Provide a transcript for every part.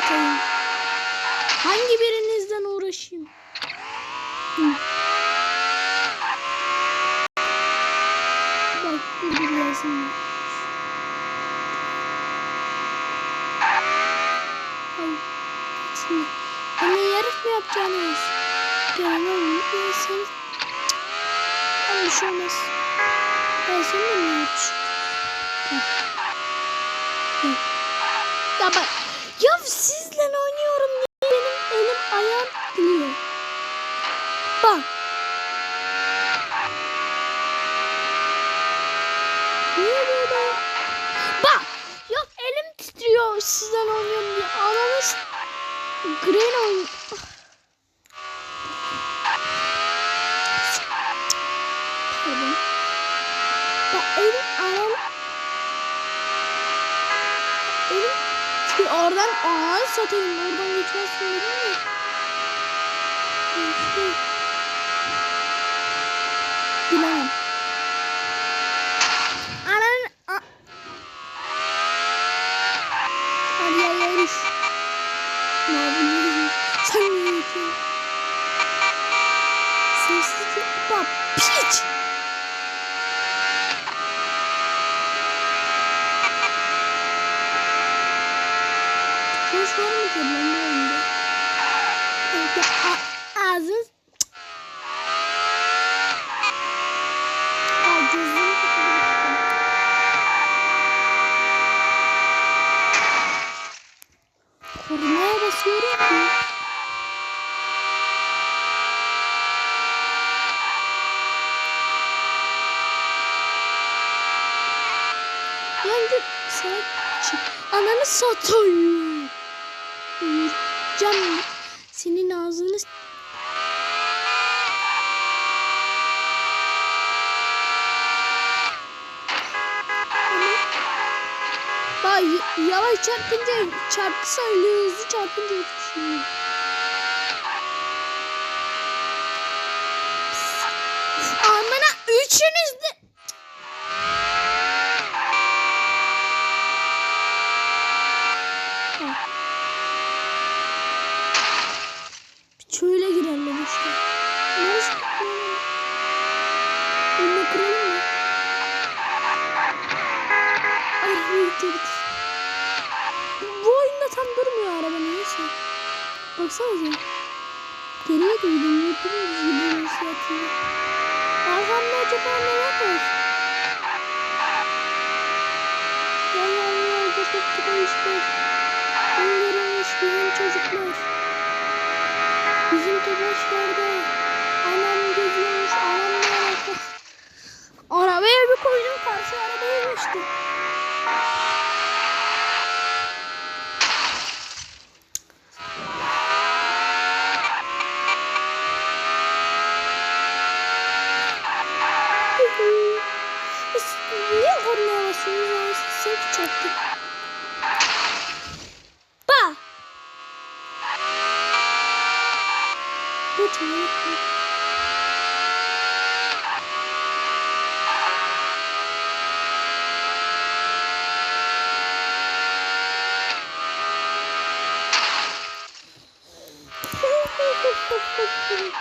satayım. Hangi birinizden uğraşayım? Hı. Bak. Ay, şimdi bana yarış mı yapacaksınız? Yani sen... Ama bir şey olmaz. Ben seninle mi yarışayım? Green oyun. Pardon. Bak elim anam. Elim titriyor. Oradan ağır satayım. Oradan geçmezsin dedim? İşte. Bilemem. Anan. Piç. Hoş var mı ben bu oyunda? Evet, ya, a- ağzın. Aa, gözüm kapalı. Korumaya basıyorum ki. Sen çık? Ananı satayım. Uyuracağım. Senin ağzını Bak yavaş çarpınca çarptıysa öyle hızlı çarpınca hiçbir şey. Amına üçünüz de... tam durmuyor araba neyse. Baksanıza. Geriye de gidiyor. Yapıyoruz gibi nasıl atıyor. Arkamda acaba neler var? Vallahi yolda çok güzel işler. Öldürülmüş bizim çocuklar. Bizim topaçlarda. Anam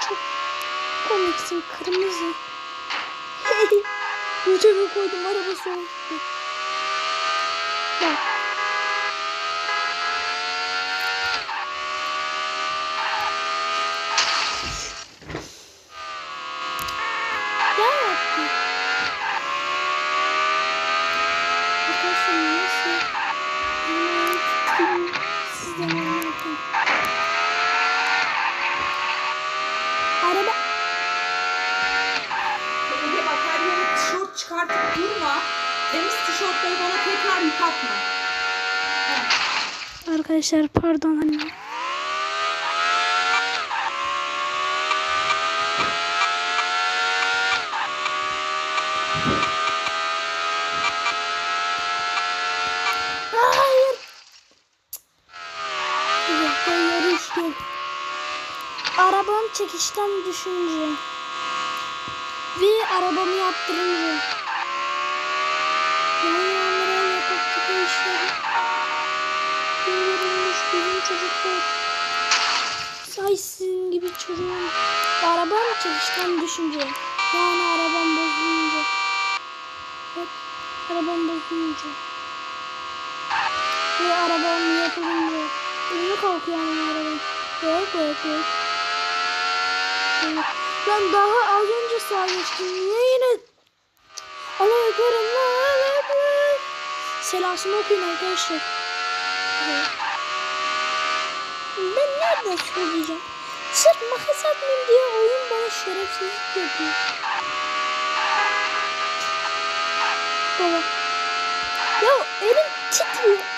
Çok komiksin kırmızı. Yüzüme koydum araba soğuktu. Bak. Arkadaşlar pardon anne. Hayır. Arabam çekişten düşünce. Ve arabamı yaptırınca. Yani onlara yapıp işleri. Görülmüş bizim çocuklar. Say sizin gibi çocuğum. Arabam çalıştan düşünce. Yani arabam bozulunca. Bak arabam bozulunca. Ve arabam yapılınca. Önüne kalkıyor yani arabam. Yok yok yok. Ben daha az önce geçtim. Niye yine? Allah ekber Allah ekber. Selasını okuyun arkadaşlar. Evet. Ben nereden söyleyeceğim? Sırf makas atmayayım diye oyun bana şerefsizlik yapıyor. Baba. Ya elim titriyor.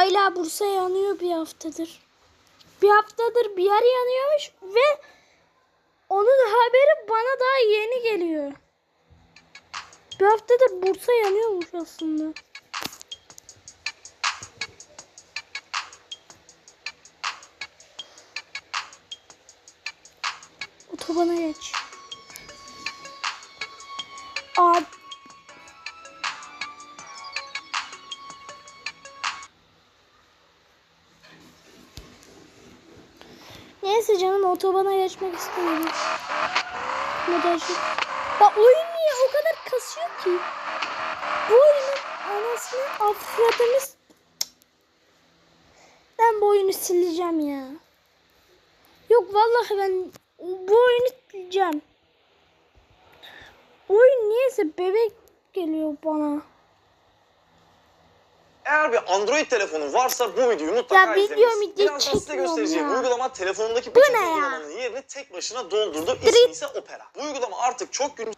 Hala Bursa yanıyor bir haftadır. Bir haftadır bir yer yanıyormuş ve onun haberi bana daha yeni geliyor. Bir haftadır Bursa yanıyormuş aslında. Otobana geç. Abi Neyse canım otobana geçmek istemiyorum. Modajı. Ya oyun niye o kadar kasıyor ki? Bu oyunun anasını s- Ben bu oyunu sileceğim ya. Yok vallahi ben bu oyunu sileceğim. Oyun niyeyse bebek geliyor bana. Eğer bir Android telefonun varsa bu videoyu mutlaka Ya izlemelisin. video Birazdan size göstereceğim ya. uygulama telefonundaki ya? uygulamanın yerini tek başına doldurdu. İsmi ise Opera. Bu uygulama artık çok güncel.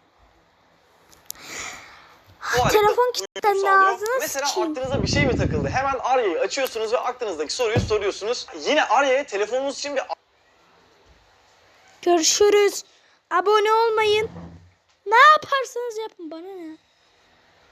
Halde Telefon kilitlendi, ağzına Mesela sıçayım. aklınıza bir şey mi takıldı? Hemen Arya'yı açıyorsunuz ve aklınızdaki soruyu soruyorsunuz. Yine Arya'ya telefonunuz için bir Görüşürüz. Abone olmayın. Ne yaparsanız yapın bana ne.